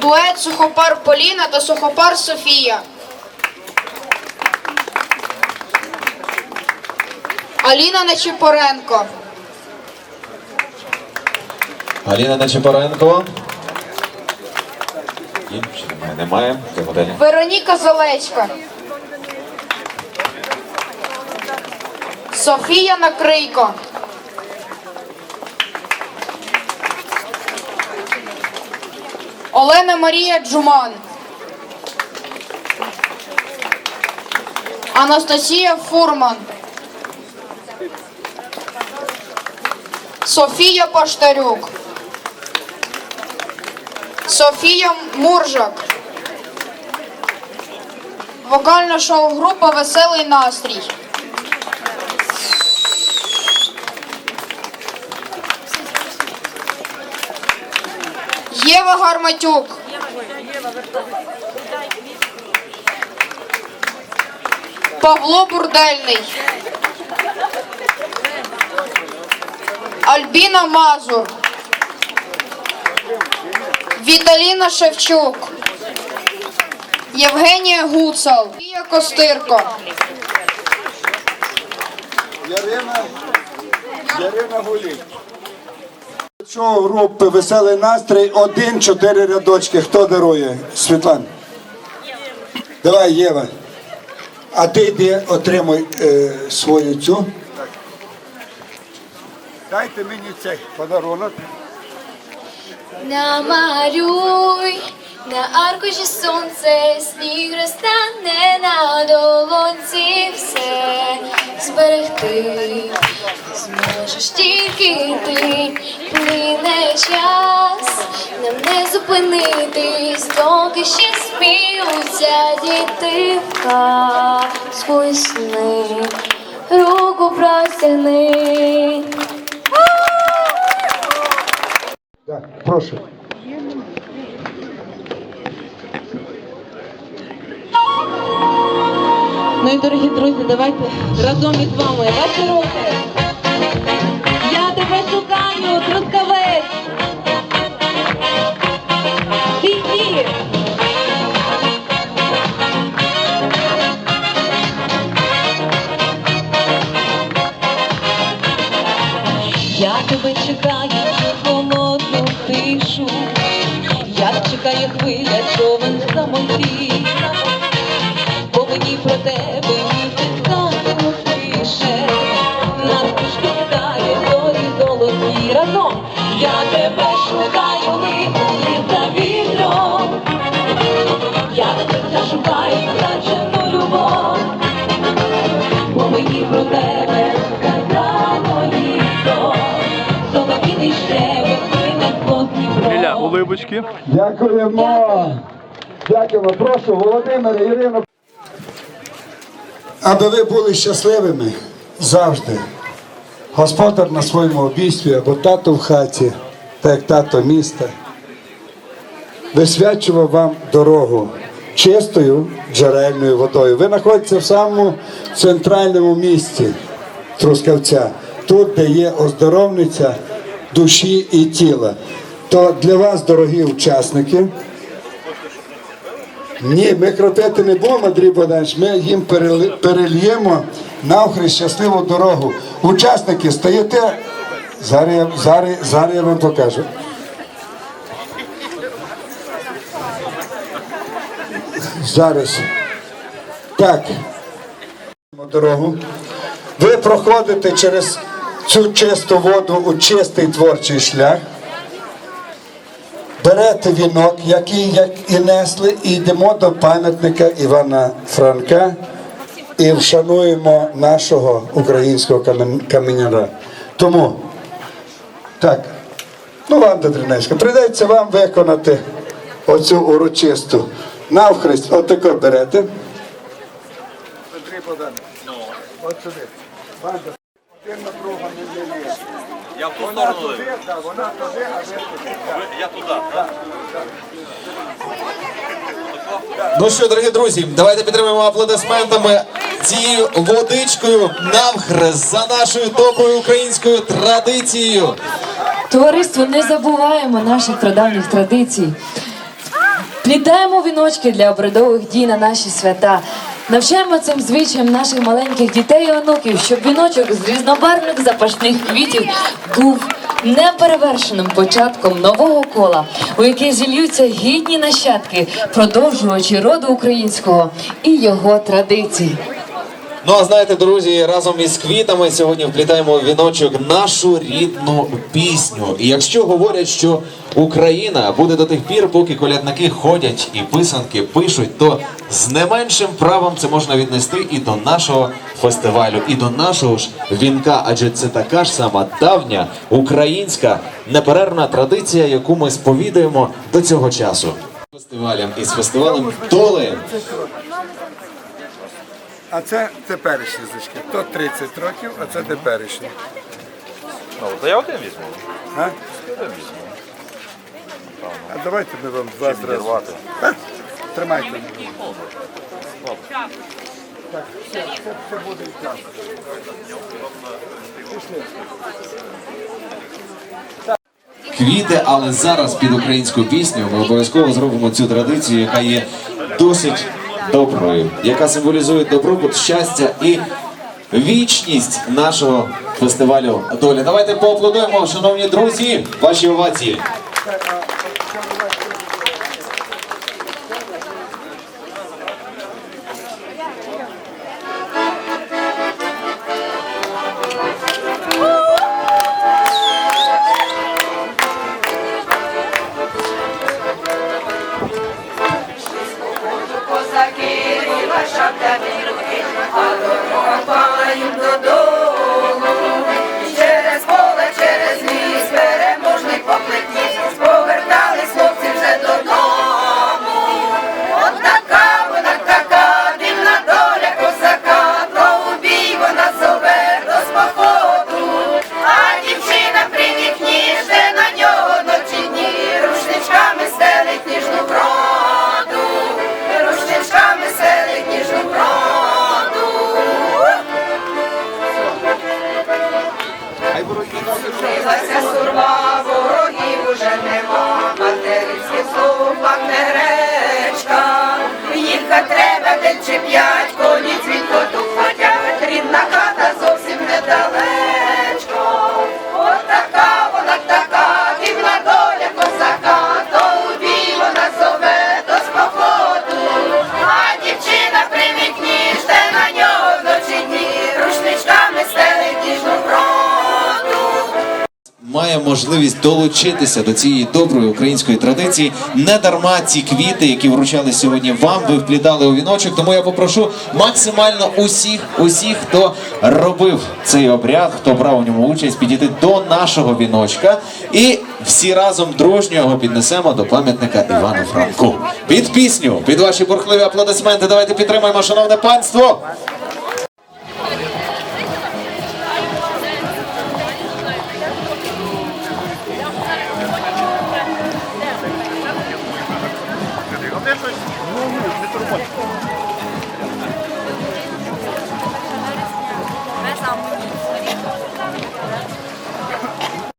Дует Сухопар Поліна та Сухопар Софія. Аліна Нечипоренко. Аліна Нечипоренко. Немає, немає. Вероніка Золецька. Софія Накрийко. Олена Марія Джуман. Анастасія Фурман. Софія Паштарюк. Софія Муржак. Вокальна шоу-група Веселий настрій. Єва Гарматюк. Павло Бурдельний. Альбіна Мазур. Віталіна Шевчук. Євгенія Гуцал. Вія Костирко. Ярина, Ярина Гулік. Шоу групи Веселий настрій. Один, чотири рядочки. Хто дарує? Світлана. Давай, Єва. А ти йди, отримуй е, свою цю. Дайте мені цей подарунок. Намалюй на аркуші сонце, сніг розтане на долонці все зберегти. Зможеш тільки ти, плине час, нам не зупинитись, доки ще сміються діти в сни. Руку простягни. Так, прошу. Ну і дорогі друзі, давайте разом із вами. Ваші руки. Холодну тишу, як чекає хвиля, човен самоті. Бо мені про тебе картину пише, нас пошкодає зорі золоті разом. Я тебе шукаю, Ілля, улибочки. Дякуємо. Дякуємо. Прошу, Володимир, Ірина. Аби ви були щасливими завжди. Господар на своєму обійстві або тато в хаті, так як тато міста, висвячував вам дорогу чистою джерельною водою. Ви знаходитеся в самому центральному місці Трускавця, тут, де є оздоровниця душі і тіла. То для вас, дорогі учасники, ні, ми кропити не будемо, Андрій Богданович, ми їм перельємо навхрест щасливу дорогу. Учасники, стаєте, зараз, я- зараз, зараз я вам покажу. Зараз. Так. Дорогу. Ви проходите через цю чисту воду у чистий творчий шлях. Берете вінок, який як і несли, і йдемо до пам'ятника Івана Франка і вшануємо нашого українського каменяра. Тому, так, ну Ванда Дринецька, прийдеться вам виконати оцю урочисту навхрест, отако берете. От сюди. Один друга не ліє. Я в ту сторону. Вона туди, а ви туди. Я туди. Ну що, дорогі друзі, давайте підтримаємо аплодисментами цією водичкою навхрест за нашою доброю українською традицією. Товариство, не забуваємо наших прадавніх традицій. Плітаємо віночки для обрядових дій на наші свята. Навчаємо цим звичаєм наших маленьких дітей і онуків, щоб віночок з різнобарвних запашних квітів був неперевершеним початком нового кола, у який зільються гідні нащадки, продовжувачі роду українського і його традицій. Ну а знаєте, друзі, разом із квітами сьогодні вплітаємо в віночок нашу рідну пісню. І якщо говорять, що Україна буде до тих пір, поки колядники ходять і писанки пишуть, то з не меншим правом це можна віднести і до нашого фестивалю, і до нашого ж вінка, адже це така ж сама давня українська неперервна традиція, яку ми сповідуємо до цього часу. Фестивалем із фестивалем Доли. А це теперішні значки. То 30 років, а це теперішні. Ну, то я один візьму. А? А давайте ми вам два зразу. Тримайте. Так, все, це, це буде час. квіти, але зараз під українську пісню ми обов'язково зробимо цю традицію, яка є досить доброю, яка символізує добробут, щастя і вічність нашого фестивалю доля. Давайте поаплодуємо, шановні друзі, ваші овації. Через Має можливість долучитися до цієї доброї української традиції. Не дарма ці квіти, які вручали сьогодні вам, ви вплітали у віночок. Тому я попрошу максимально усіх, усіх, хто робив цей обряд, хто брав у ньому участь, підійти до нашого віночка, і всі разом дружньо його піднесемо до пам'ятника Івану Франку. Під пісню, під ваші бурхливі аплодисменти. Давайте підтримаємо, шановне панство.